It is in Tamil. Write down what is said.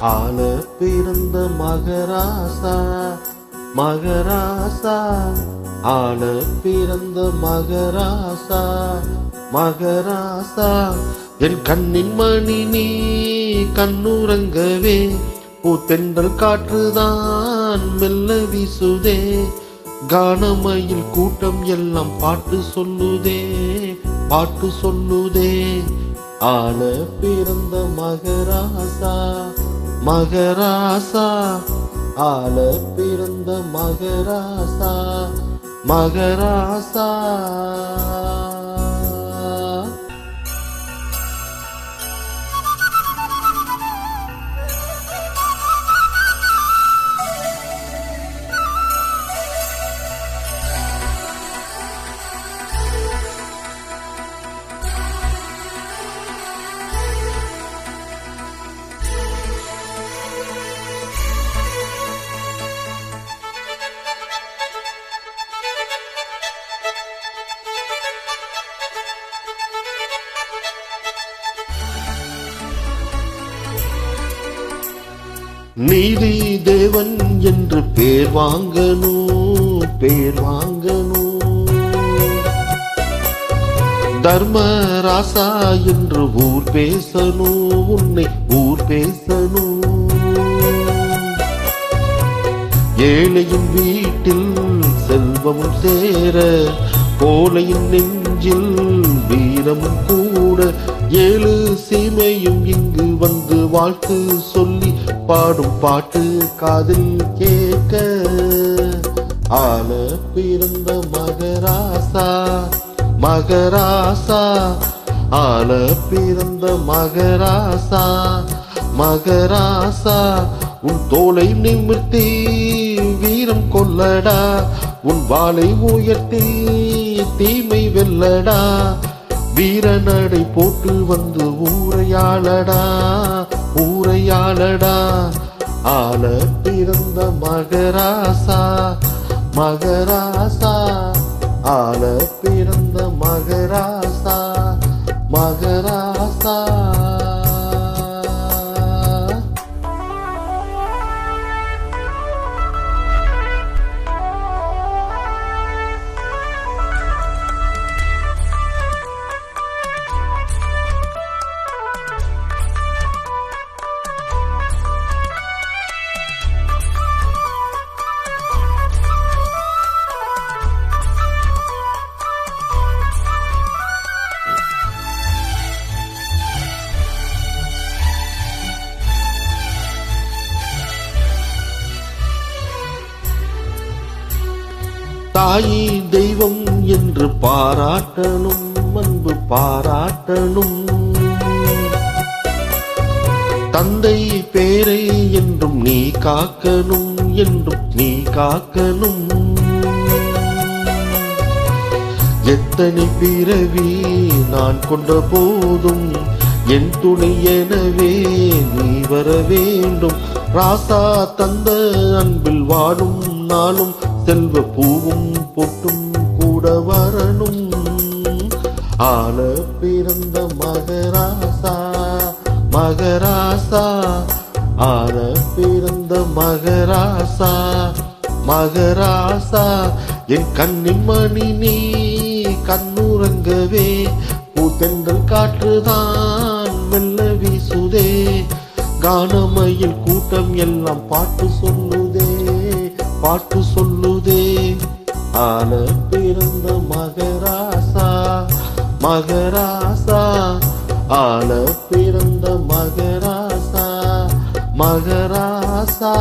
ஆள பிறந்த மகராசா மகராசா. ஆள பிறந்த மகராசா மகராசா. என் கண்ணின் மணி நீ கண்ணுறங்கவே பூத்தென்றல் காற்றுதான் மெல்ல வீசுதே. கானமயில் கூட்டம் எல்லாம் பாட்டு சொல்லுதே பாட்டு சொல்லுதே. ஆள பிறந்த மகராசா மகராசா ஆல பிறந்த மகராசா மகராசா. நீதி தேவன் என்று பேர் வாங்கணும் பேர் வாங்கணும் தர்மராசா என்று ஊர் பேசணும் உன்னை ஊர் பேசணும் ஏழையின் வீட்டில் செல்வமும் சேர கோலையின் நெஞ்சில் வீரமும் கூட. ஏழு சீமையும் இங்கு வந்து வாழ்த்து சொல்லி பாடும் பாட்டு காதில் கேட்க ஆள பிறந்த மகராசா மகராசா ஆள பிறந்த மகராசா மகராசா உன் தோலை நிமிர்த்தி வீரம் கொல்லடா உன் வாளை உயர்த்தி தீமை வெல்லடா வீரநடை போட்டு வந்து ஊரையாளடா ஊரையாளடா ஆள பிறந்த மகராசா மகராசா. ஆள பிறந்த மகராசா. தாயி தெய்வம் என்று பாராட்டணும் அன்பு பாராட்டணும். தந்தை பேரை என்றும் நீ காக்கணும் என்றும் நீ காக்கணும். எத்தனை பிறவி நான் கொண்ட போதும் என் துணை எனவே நீ வர வேண்டும். ராசா தந்த அன்பில் வாடும் நாளும் செல்வ பூவும் பொட்டும் கூட வரணும். ஆள பிறந்த மகராசா மகராசா. ஆள பிறந்த மகராசா மகராசா. என் கண்ணின் மணி நீ கண்ணுறங்கவே பூத்தென்றல் காற்றுதான் மெல்ல வீசுதே. கானமையில் கூட்டம் எல்லாம் பாட்டு சொல்லுதே பாட்டு சொல்லுதே ஆன பிறந்த மகராசா மகராசா ஆன பிறந்த மகராசா மகராசா.